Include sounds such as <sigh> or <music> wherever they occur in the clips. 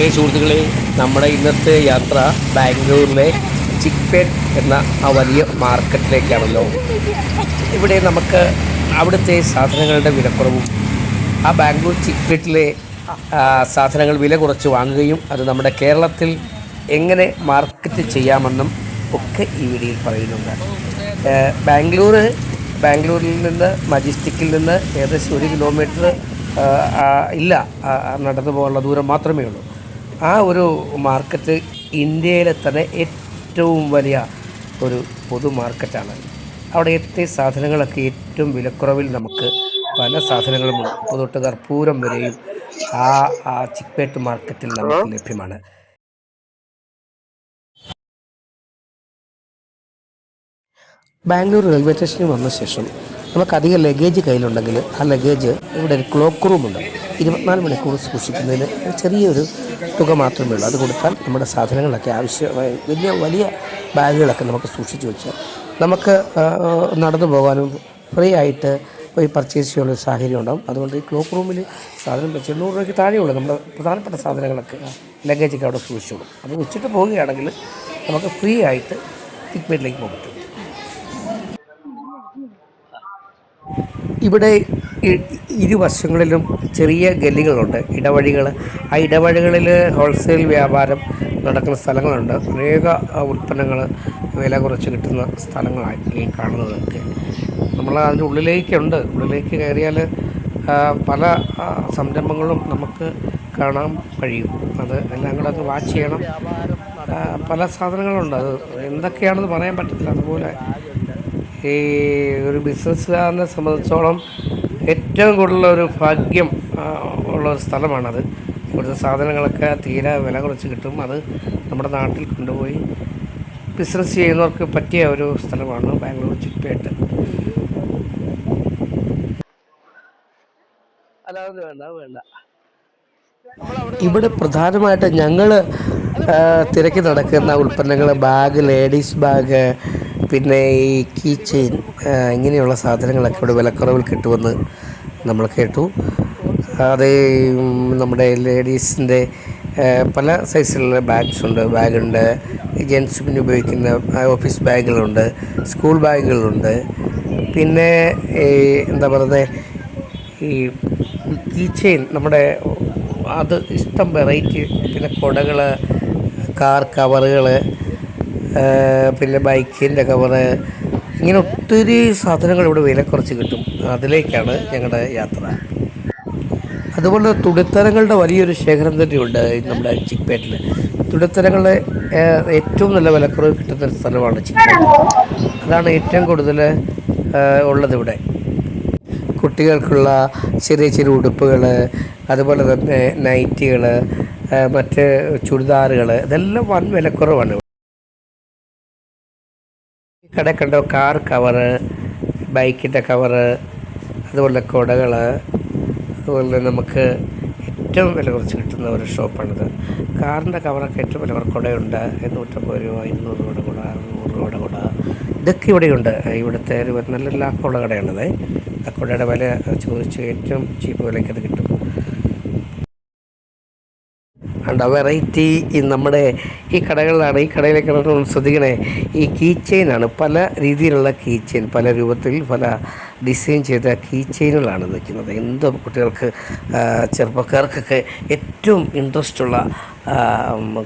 പ്രിയ സുഹൃത്തുക്കളെ നമ്മുടെ ഇന്നത്തെ യാത്ര ബാംഗ്ലൂരിലെ ചിക്പേട്ട് എന്ന ആ വലിയ മാർക്കറ്റിലേക്കാണല്ലോ. ഇവിടെ നമുക്ക് അവിടുത്തെ സാധനങ്ങളുടെ വിലക്കുറവും ആ ബാംഗ്ലൂർ ചിക്പേട്ടിലെ സാധനങ്ങൾ വില കുറച്ച് വാങ്ങുകയും അത് നമ്മുടെ കേരളത്തിൽ എങ്ങനെ മാർക്കറ്റ് ചെയ്യാമെന്നും ഒക്കെ ഈ വീഡിയോയിൽ പറയുന്നുണ്ട്. ബാംഗ്ലൂർ ബാംഗ്ലൂരിൽ നിന്ന് മജിസ്റ്റിക്കിൽ നിന്ന് ഏകദേശം ഒരു കിലോമീറ്റർ ഇല്ല നടന്നു പോകാനുള്ള ദൂരം മാത്രമേ ഉള്ളൂ. ആ ഒരു മാർക്കറ്റ് ഇന്ത്യയിലെ തന്നെ ഏറ്റവും വലിയ ഒരു പൊതു മാർക്കറ്റാണ് അവിടെ എത്തിയ സാധനങ്ങളൊക്കെ ഏറ്റവും വിലക്കുറവിൽ നമുക്ക് പല സാധനങ്ങളും ഉപ്പ് തൊട്ട് കർപ്പൂരം വരെയും ആ ആ ചിക്പേട്ട് മാർക്കറ്റിൽ നമുക്ക് ലഭ്യമാണ്. ബാംഗ്ലൂർ റെയിൽവേ സ്റ്റേഷനിൽ വന്ന ശേഷം നമുക്ക് അധികം ലഗേജ് കയ്യിലുണ്ടെങ്കിൽ ആ ലഗേജ് ഇവിടെ ഒരു ക്ലോക്ക് റൂമുണ്ട് ഇരുപത്തിനാല് മണിക്കൂർ സൂക്ഷിക്കുന്നതിന് ചെറിയൊരു തുക മാത്രമേ ഉള്ളൂ. അത് കൊടുത്താൽ നമ്മുടെ സാധനങ്ങളൊക്കെ ആവശ്യമായ വലിയ വലിയ ബാഗുകളൊക്കെ നമുക്ക് സൂക്ഷിച്ചു വെച്ചാൽ നമുക്ക് നടന്നു പോകാനും ഫ്രീ ആയിട്ട് പോയി പർച്ചേസ് ചെയ്യാനുള്ള സാഹചര്യം ഉണ്ടാവും. അതുകൊണ്ട് ഈ ക്ലോക്ക് റൂമിൽ സാധനം വെച്ച് എണ്ണൂറ് രൂപയ്ക്ക് താഴെയുള്ളൂ. നമ്മുടെ പ്രധാനപ്പെട്ട സാധനങ്ങളൊക്കെ ലഗേജൊക്കെ അവിടെ സൂക്ഷിച്ചോളും. അത് വെച്ചിട്ട് പോവുകയാണെങ്കിൽ നമുക്ക് ഫ്രീ ആയിട്ട് തിക്മേറ്റിലേക്ക് പോകും ഇവിടെ ഇരുവശങ്ങളിലും ചെറിയ ഗലികളുണ്ട് ഇടവഴികൾ. ആ ഇടവഴികളിൽ ഹോൾസെയിൽ വ്യാപാരം നടക്കുന്ന സ്ഥലങ്ങളുണ്ട്. അനേക ഉൽപ്പന്നങ്ങൾ വില കുറച്ച് കിട്ടുന്ന സ്ഥലങ്ങളാണ് ഈ കാണുന്നതൊക്കെ. നമ്മൾ അതിന്റെ ഉള്ളിലേക്കുണ്ട്. ഉള്ളിലേക്ക് കയറിയാൽ പല സംരംഭങ്ങളും നമുക്ക് കാണാൻ കഴിയും. അത് എല്ലാം കൂടെ അത് വാച്ച് ചെയ്യണം. പല സാധനങ്ങളുണ്ട്. അത് എന്തൊക്കെയാണെന്ന് പറയാൻ പറ്റത്തില്ല. അതുപോലെ ഈ ഒരു ബിസിനസ്സുകാരനെ സംബന്ധിച്ചോളം ഏറ്റവും കൂടുതൽ ഒരു ഭാഗ്യം ഉള്ള ഒരു സ്ഥലമാണത്. ഇവിടുത്തെ സാധനങ്ങളൊക്കെ തീരെ വില കുറച്ച് കിട്ടും. അത് നമ്മുടെ നാട്ടിൽ കൊണ്ടുപോയി ബിസിനസ് ചെയ്യുന്നവർക്ക് പറ്റിയ ഒരു സ്ഥലമാണ് ബാംഗ്ലൂർ ചിപ്പേട്ട് അല്ലാതെ വേണ്ട വേണ്ട. ഇവിടെ പ്രധാനമായിട്ട് ഞങ്ങൾ തിരക്കി നടക്കുന്ന ഉൽപ്പന്നങ്ങൾ ബാഗ് ലേഡീസ് ബാഗ് പിന്നെ ഈ കീ ചെയിൻ ഇങ്ങനെയുള്ള സാധനങ്ങളൊക്കെ ഇവിടെ വിലക്കുറവിൽ കിട്ടുമെന്ന് നമ്മൾ കേട്ടു. അത് നമ്മുടെ ലേഡീസിന്റെ പല സൈസിലുള്ള ബാഗ്സ് ഉണ്ട്. ബാഗുണ്ട് ജെൻസ് ജെൻസിന് ഉപയോഗിക്കുന്ന ഓഫീസ് ബാഗുകളുണ്ട് സ്കൂൾ ബാഗുകളുണ്ട് പിന്നെ എന്താ പറയുന്നത് ഈ കീ ചെയിൻ നമ്മുടെ അത് ഇഷ്ടം വെറൈറ്റി. പിന്നെ കുടകൾ കാർ കവറുകൾ പിന്നെ ബൈക്കിന്റെ കവറ്. ഇങ്ങനെ ഒത്തിരി സാധനങ്ങൾ ഇവിടെ വില കുറച്ച് കിട്ടും. അതിലേക്കാണ് ഞങ്ങളുടെ യാത്ര. അതുപോലെ തുണിത്തരങ്ങളുടെ വലിയൊരു ശേഖരം തന്നെയുണ്ട് നമ്മുടെ ചിക്പേട്ടിൽ തുണിത്തരങ്ങളുടെ ഏറ്റവും നല്ല വിലക്കുറവ് കിട്ടുന്ന ഒരു സ്ഥലമാണ് ചിക്പേട്ട്. അതാണ് ഏറ്റവും കൂടുതൽ ഉള്ളത് ഇവിടെ. കുട്ടികൾക്കുള്ള ചെറിയ ചെറിയ ഉടുപ്പുകൾ അതുപോലെ തന്നെ നൈറ്റികൾ മറ്റ് ചുരിദാറുകൾ ഇതെല്ലാം വൻ വിലക്കുറവാണ്. കട കണ്ടോ കാർ കവറ് ബൈക്കിന്റെ കവറ് അതുപോലെ കുടകൾ അതുപോലെ നമുക്ക് ഏറ്റവും വില കുറച്ച് കിട്ടുന്ന ഒരു ഷോപ്പാണിത്. കാറിന്റെ കവറൊക്കെ ഏറ്റവും വില കുടയുണ്ട്. നൂറ്റമ്പത് രൂപ ഇരുന്നൂറ് രൂപയുടെ കുട നൂറ് രൂപയുടെ കുട. ഇതൊക്കെ ഇവിടെയുണ്ട്. ഇവിടുത്തെ ഒരു നല്ല ലാഭമുള്ള കടയാണിത്. ആ കുടയുടെ വില ചോദിച്ച് ഏറ്റവും ചീപ്പ് വിലയ്ക്ക് അത് കിട്ടും. ഉണ്ട് വെറൈറ്റി ഈ നമ്മുടെ ഈ കടകളിലാണ് ഈ കടയിലേക്ക് ശ്രദ്ധിക്കണേ ഈ കീ ചെയിനാണ് പല രീതിയിലുള്ള കീ ചെയിൻ പല രൂപത്തിൽ പല ഡിസൈൻ ചെയ്ത കീ ചെയിനുകളാണ് നിൽക്കുന്നത്. എന്തോ കുട്ടികൾക്ക് ചെറുപ്പക്കാർക്കൊക്കെ ഏറ്റവും ഇൻട്രസ്റ്റ് ഉള്ള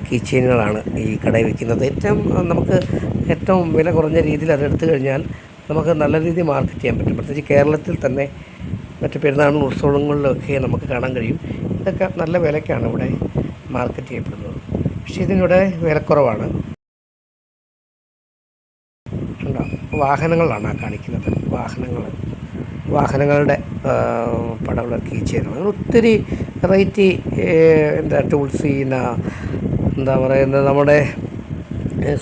കീ ചെയിനുകളാണ് ഈ കടയിൽ വിൽക്കുന്നത്. ഏറ്റവും നമുക്ക് ഏറ്റവും വില കുറഞ്ഞ രീതിയിൽ അതെടുത്തു കഴിഞ്ഞാൽ നമുക്ക് നല്ല രീതിയിൽ മാർക്കറ്റ് ചെയ്യാൻ പറ്റും. പ്രത്യേകിച്ച് കേരളത്തിൽ തന്നെ മറ്റ് പെരുന്നാളും ഉത്സവങ്ങളിലൊക്കെ നമുക്ക് കാണാൻ കഴിയും. ഇതൊക്കെ നല്ല വിലയ്ക്കാണ് ഇവിടെ. മാർക്കറ്റ് ചെയ്യപ്പെടുന്നത്. പക്ഷേ ഇതിനിവിടെ വിലക്കുറവാണ്. വാഹനങ്ങളാണ് ആ കാണിക്കുന്നത്. വാഹനങ്ങൾ വാഹനങ്ങളുടെ കീച്ചേരും അങ്ങനെ ഒത്തിരി വെറൈറ്റി എന്താ ടൂൾസ് ചെയ്യുന്ന എന്താ പറയുന്നത് നമ്മുടെ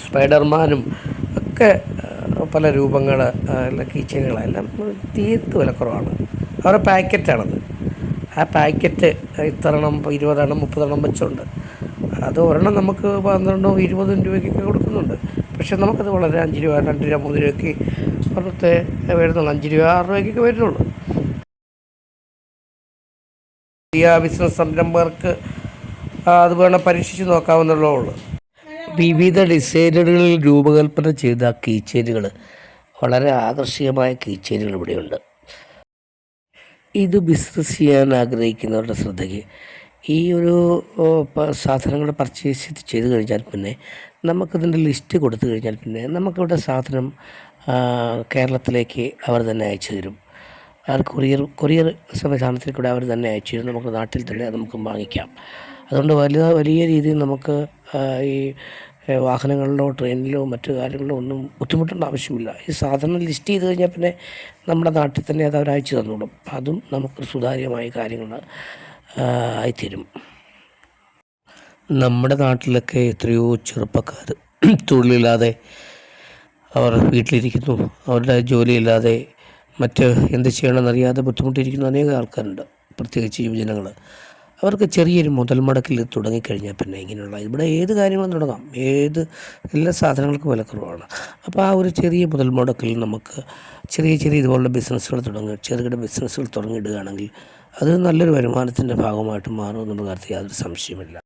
സ്പൈഡർമാനും ഒക്കെ പല രൂപങ്ങൾ കീച്ചെയിനുകളെല്ലാം തീർത്ത് വിലക്കുറവാണ്. അവരുടെ പാക്കറ്റാണത്. ആ പാക്കറ്റ് ഇത്രണ്ണം ഇരുപതെണ്ണം മുപ്പതെണ്ണം വെച്ചുണ്ട്. അത് ഒരെണ്ണം നമുക്ക് പന്ത്രണ്ടോ ഇരുപതും രൂപയ്ക്കൊക്കെ കൊടുക്കുന്നുണ്ട്. പക്ഷേ നമുക്കത് വളരെ അഞ്ച് രൂപ രണ്ട് രൂപ മൂന്ന് രൂപയ്ക്ക് പുറത്തെ വരുന്നുള്ളൂ. അഞ്ച് രൂപ ആറ് രൂപയ്ക്കൊക്കെ വരുന്നുള്ളൂ. പുതിയ ബിസിനസ് സംരംഭകർക്ക് അത് വേണം പരീക്ഷിച്ച് നോക്കാവുന്നതേ ഉള്ളൂ. വിവിധ ഡിസൈനുകളിൽ രൂപകൽപ്പന ചെയ്ത കീച്ചെയിനുകൾ വളരെ ആകർഷകമായ കീച്ചെയിനുകൾ ഇവിടെയുണ്ട്. ഇത് ബിസിനസ് ചെയ്യാൻ ആഗ്രഹിക്കുന്നവരുടെ ശ്രദ്ധയ്ക്ക്. ഈ ഒരു സാധനങ്ങൾ പർച്ചേസ് ചെയ്ത് കഴിഞ്ഞാൽ പിന്നെ നമുക്കതിന്റെ ലിസ്റ്റ് കൊടുത്തു കഴിഞ്ഞാൽ പിന്നെ നമുക്കിവിടെ സാധനം കേരളത്തിലേക്ക് അവർ തന്നെ അയച്ചു തരും. അത് കൊറിയർ കൊറിയർ സംവിധാനത്തിൽ കൂടെ അവർ തന്നെ അയച്ചു തരും. നമുക്ക് നാട്ടിൽ തന്നെ നമുക്ക് വാങ്ങിക്കാം. അതുകൊണ്ട് വലിയ വലിയ രീതിയിൽ നമുക്ക് ഈ വാഹനങ്ങളിലോ ട്രെയിനിലോ മറ്റു കാര്യങ്ങളിലോ ഒന്നും ബുദ്ധിമുട്ടേണ്ട ആവശ്യമില്ല. ഈ സാധനം ലിസ്റ്റ് ചെയ്ത് കഴിഞ്ഞാൽ പിന്നെ നമ്മുടെ നാട്ടിൽ തന്നെ അത് അവർ അയച്ചു തന്നോളും. അതും നമുക്ക് സുതാര്യമായ കാര്യങ്ങൾ ആയിത്തീരും. നമ്മുടെ നാട്ടിലൊക്കെ എത്രയോ ചെറുപ്പക്കാർ <clears throat> തൊഴിലില്ലാതെ അവർ വീട്ടിലിരിക്കുന്നു. അവരുടെ ജോലിയില്ലാതെ മറ്റ് എന്ത് ചെയ്യണമെന്നറിയാതെ ബുദ്ധിമുട്ടിയിരിക്കുന്ന അനേക ആൾക്കാരുണ്ട്. പ്രത്യേകിച്ച് യുവജനങ്ങൾ അവർക്ക് ചെറിയൊരു മുതൽ മുടക്കിൽ തുടങ്ങിക്കഴിഞ്ഞാൽ പിന്നെ ഇങ്ങനെയുള്ള ഇവിടെ ഏത് കാര്യങ്ങളും തുടങ്ങാം. ഏത് എല്ലാ സാധനങ്ങൾക്കും വിലക്കുറവാണ് അപ്പോൾ ആ ഒരു ചെറിയ മുതൽ മുടക്കിൽ നമുക്ക് ചെറിയ ചെറിയ ഇതുപോലുള്ള ബിസിനസ്സുകൾ തുടങ്ങി ചെറുകിട ബിസിനസ്സുകൾ തുടങ്ങിയിടുകയാണെങ്കിൽ അത് നല്ലൊരു വരുമാനത്തിന്റെ ഭാഗമായിട്ട് മാറുമെന്നുള്ള കാര്യത്തിൽ യാതൊരു സംശയമില്ല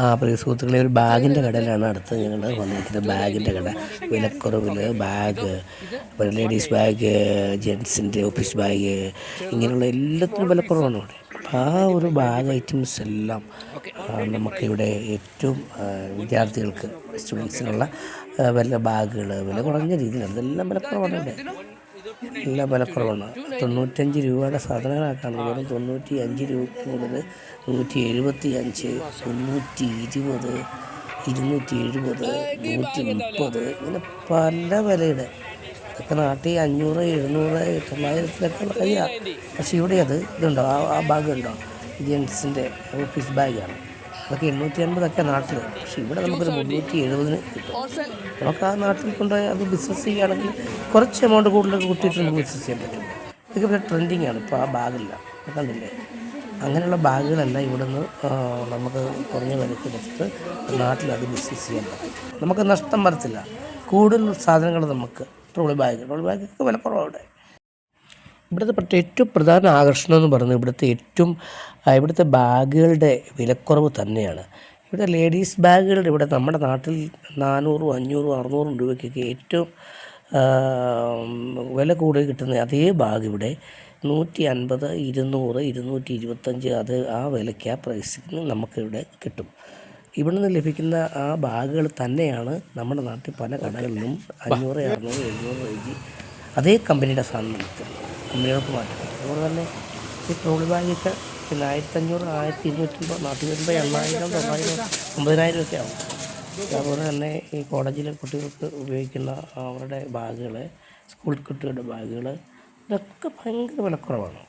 ആ പ്രിയ സുഹൃത്തുക്കളെ ഒരു ബാഗിന്റെ കടയിലാണ് അടുത്ത് ഞങ്ങൾ വന്നിരിക്കുന്നത്. ബാഗിന്റെ കട. വിലക്കുറവിൽ ബാഗ് ലേഡീസ് ബാഗ് ജെൻസിന്റെ ഓഫീസ് ബാഗ് ഇങ്ങനെയുള്ള എല്ലാത്തിനും വിലക്കുറവാണ് ഇവിടെ ആ ഒരു ബാഗ് ഐറ്റംസ് എല്ലാം നമുക്കിവിടെ ഏറ്റവും വിദ്യാർത്ഥികൾക്ക് സ്റ്റുഡൻസിനുള്ള വില ബാഗുകൾ വില കുറഞ്ഞ രീതിയിലാണ്. ഇതെല്ലാം വിലക്കുറവാണ് ഇവിടെ. എല്ലാം വിലക്കുറവാണ് തൊണ്ണൂറ്റഞ്ച് രൂപയുടെ സാധനങ്ങളാക്കാണ്. വെറും തൊണ്ണൂറ്റി അഞ്ച് രൂപയ്ക്ക് മുതൽ നൂറ്റി എഴുപത്തി അഞ്ച് മുന്നൂറ്റി ഇരുപത് ഇരുന്നൂറ്റി എഴുപത് നൂറ്റി മുപ്പത് ഇങ്ങനെ പല വിലയുടെ. ഒക്കെ നാട്ടിൽ അഞ്ഞൂറ് എഴുന്നൂറ് തൊള്ളായിരത്തിലൊക്കെ കഴിയാം പക്ഷേ ഇവിടെ അത് ഇതുണ്ടോ? ആ ആ ബാഗ് ഉണ്ടോ? ജെൻസിന്റെ ഓഫീസ് ബാഗാണ് അതൊക്കെ എണ്ണൂറ്റി അൻപതൊക്കെ നാട്ടിൽ പക്ഷേ ഇവിടെ നമുക്കൊരു മുന്നൂറ്റി എഴുപതിന് കിട്ടും. നമുക്ക് ആ നാട്ടിൽ കൊണ്ടുപോയി അത് ബിസിനസ് ചെയ്യുകയാണെങ്കിൽ കുറച്ച് എമൗണ്ട് കൂടുതലൊക്കെ കുട്ടിയിട്ട് നമുക്ക് ബിസിനസ് ചെയ്യാൻ പറ്റും. ഇതൊക്കെ പിന്നെ ട്രെൻഡിങ് ആണ്. ഇപ്പോൾ ആ ബാഗില്ല. കണ്ടില്ലേ? അങ്ങനെയുള്ള ബാഗുകളല്ല ഇവിടെ നിന്ന് നമുക്ക് കുറഞ്ഞ വിലയ്ക്ക് വെച്ചിട്ട് നാട്ടിൽ അത് ബിസിനസ് ചെയ്യാൻ പറ്റും. നമുക്ക് നഷ്ടം വരത്തില്ല. കൂടുതൽ സാധനങ്ങൾ നമുക്ക് ട്രോളി ബാഗ് ട്രോളി ബാഗൊക്കെ വില കുറവാണ് ഇവിടെ. ഇവിടുത്തെ ഏറ്റവും പ്രധാന ആകർഷണം എന്ന് പറയുന്നത് ഇവിടുത്തെ ഏറ്റവും ഇവിടുത്തെ ബാഗുകളുടെ വിലക്കുറവ് തന്നെയാണ്. ഇവിടെ ലേഡീസ് ബാഗുകളുടെ ഇവിടെ നമ്മുടെ നാട്ടിൽ നാനൂറും അഞ്ഞൂറും അറുന്നൂറും രൂപയ്ക്കൊക്കെ ഏറ്റവും വില കൂടുതൽ കിട്ടുന്ന അതേ ബാഗ് ഇവിടെ. നൂറ്റി അൻപത് ഇരുന്നൂറ് ഇരുന്നൂറ്റി ഇരുപത്തഞ്ച് അത് ആ വിലയ്ക്ക് ആ പ്രൈസിന് നമുക്കിവിടെ കിട്ടും. ഇവിടെ നിന്ന് ലഭിക്കുന്ന ആ ബാഗുകൾ തന്നെയാണ് നമ്മുടെ നാട്ടിൽ പല കടകളിലും അഞ്ഞൂറ് അറുന്നൂറ് എഴുന്നൂറ് രൂപയ്ക്ക് അതേ കമ്പനിയുടെ സാധനം കമ്പനികൾക്ക് മാറ്റം. അതുപോലെ തന്നെ ഈ ട്രോളി ബാഗൊക്കെ പിന്നെ ആയിരത്തഞ്ഞൂറ് ആയിരത്തി ഇരുന്നൂറ്റമ്പത് നാട്ടിൽ വരുമ്പോൾ എണ്ണായിരം തൊള്ളായിരം ഒമ്പതിനായിരം ഒക്കെ ആവും. അതുപോലെ തന്നെ ഈ കോളേജിലെ കുട്ടികൾക്ക് ഉപയോഗിക്കുന്ന അവരുടെ ബാഗുകൾ സ്കൂൾ കുട്ടികളുടെ ബാഗുകൾ ഇതൊക്കെ ഭയങ്കര വിലക്കുറവാണ്.